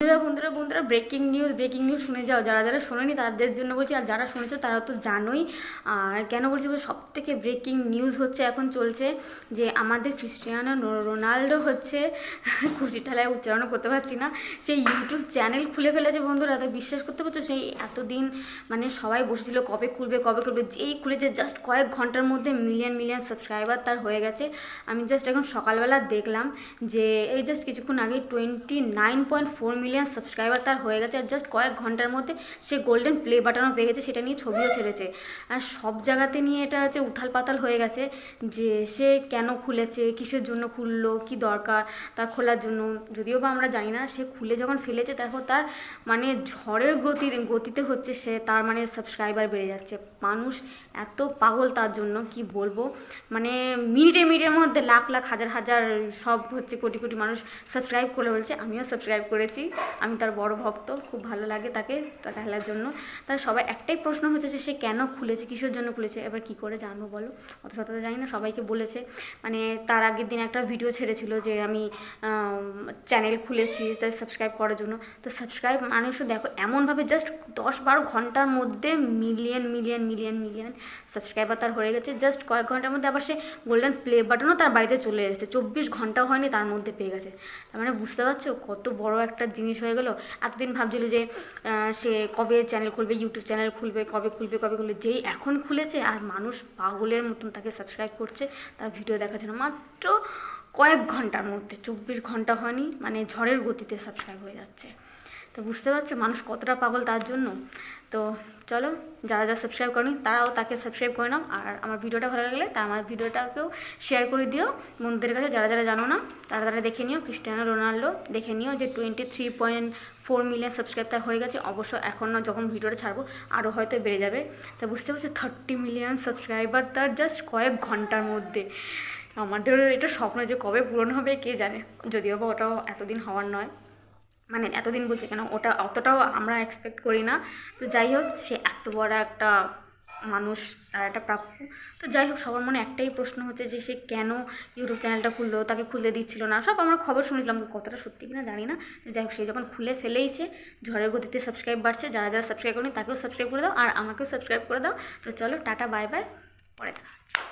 বন্ধুরা বন্ধুরা বন্ধুরা ব্রেকিং নিউজ ব্রেকিং নিউজ শুনে যাও। যারা যারা শোনেনি তাদের জন্য বলছি, আর যারা শুনেছো তারা তো জানোই। আর কেন বলছি সব থেকে ব্রেকিং নিউজ হচ্ছে এখন চলছে যে আমাদের ক্রিস্টিয়ানো রোনাল্ডো হচ্ছে ঠালায় উচ্চারণ করতে পারছি না। সেই ইউটিউব চ্যানেল খুলে ফেলেছে বন্ধুরা, তো বিশ্বাস করতে পারছ? সেই এতদিন মানে সবাই বসেছিল, কবে খুলবে কবে খুলবে, যেই খুলেছে জাস্ট কয়েক ঘণ্টার মধ্যে মিলিয়ন মিলিয়ন সাবস্ক্রাইবার তার হয়ে গেছে। আমি জাস্ট এখন সকালবেলা দেখলাম যে, এই জাস্ট কিছুক্ষণ আগে twenty nine point four million subscriber তার হয়ে গেছে। আর জাস্ট কয়েক ঘণ্টার মধ্যে সে গোল্ডেন প্লে বাটনও পেয়ে গেছে, সেটা নিয়ে ছবিও ছেড়েছে। আর সব জায়গাতে নিয়ে এটা হচ্ছে উথাল পাতাল হয়ে গেছে যে সে কেন খুলেছে, কিসের জন্য খুললো, কি দরকার তার খোলার জন্য। যদিও বা আমরা জানি না, সে খুলে যখন ফেলেছে, তারপর তার মানে ঝড়ের গতি, গতিতে হচ্ছে সে তার মানে সাবস্ক্রাইবার বেড়ে যাচ্ছে। মানুষ এত পাগল তার জন্য, কি বলব? মানে মিনিটে মিনিটের মধ্যে লাখ লাখ, হাজার হাজার সব হচ্ছে কোটি কোটি মানুষ সাবস্ক্রাইব করে বলছে, আমিও সাবস্ক্রাইব করেছি। আমি তার বড় ভক্ত, খুব ভালো লাগে তাকে, তার খেলার জন্য। তার সবাই একটাই প্রশ্ন হচ্ছে যে সে কেন খুলেছে, কিসের জন্য খুলেছে? এবার কি করে জানব বলো? অত শত জানি না, সবাইকে বলেছে। মানে তার আগের দিন একটা ভিডিও ছেড়েছিল যে আমি চ্যানেল খুলেছি তাই সাবস্ক্রাইব করার জন্য। তো সাবস্ক্রাইব মানুষও দেখো, এমনভাবে জাস্ট দশ বারো ঘণ্টার মধ্যে million million million million subscriber তার হয়ে গেছে। জাস্ট কয়েক ঘণ্টার মধ্যে আবার সে গোল্ডেন প্লে বাটনও তার বাড়িতে চলে এসেছে। চব্বিশ ঘন্টাও হয়নি তার মধ্যে পেয়ে গেছে। তার মানে বুঝতে পারছ? কত বড় একটা জিনিস হয়ে গেলো। এতদিন ভাবছিল যে সে কবে চ্যানেল খুলবে ইউটিউব চ্যানেল খুলবে, কবে খুলবে কবে খুলবে? যেই এখন খুলেছে আর মানুষ পাগলের মতন তাকে সাবস্ক্রাইব করছে, তার ভিডিও দেখাচ্ছে না মাত্র কয়েক ঘণ্টার মধ্যে, চব্বিশ ঘণ্টা হয়নি মানে ঝড়ের গতিতে সাবস্ক্রাইব হয়ে যাচ্ছে। তো বুঝতে পারছ মানুষ কতটা পাগল তার জন্য? তো চলো, যারা যারা সাবস্ক্রাইব করেনি, তারাও তাকে সাবস্ক্রাইব করে নাও। আর আমার ভিডিওটা ভালো লাগলে তা আমার ভিডিওটাকেও শেয়ার করে দিও। বন্ধুদের কাছে, যারা যারা জানো না, তারা তারা দেখে নিও। ক্রিস্টিয়ানো রোনাল্ডো, দেখে নিও যে twenty three point four million subscribe তার হয়ে গেছে। অবশ্য এখন না যখন ভিডিওটা ছাড়বো আরও হয়তো বেড়ে যাবে। তা বুঝতে পারছ থার্টি মিলিয়ন সাবস্ক্রাইবার তার জাস্ট কয়েক ঘণ্টার মধ্যে। আমাদের এটা স্বপ্ন যে কবে পূরণ হবে, কে জানে? যদিও বা ওটাও এতদিন হওয়ার নয়। মানে এতদিন বলছি কেন, ওটা অতটাও আমরা এক্সপেক্ট করি না। তো যাই হোক, সে এত বড় একটা মানুষ, তার একটা প্রাপ্য। তো যাই হোক, সবার মনে একটাই প্রশ্ন হচ্ছে যে, সে কেন ইউটিউব চ্যানেলটা খুললো, তাকে খুলে দিচ্ছিল না? সব আমরা খবর শুনেছিলাম কতটা সত্যি কিনা জানি না। যাই হোক, সে যখন খুলে ফেলেইছে, ঝড়ের গতিতে সাবস্ক্রাইব বাড়ছে, যারা যারা সাবস্ক্রাইব করেনি, তাকেও সাবস্ক্রাইব করে দাও, আর আমাকেও সাবস্ক্রাইব করে দাও। তো চলো, টাটা বাই বাই পরে দেখা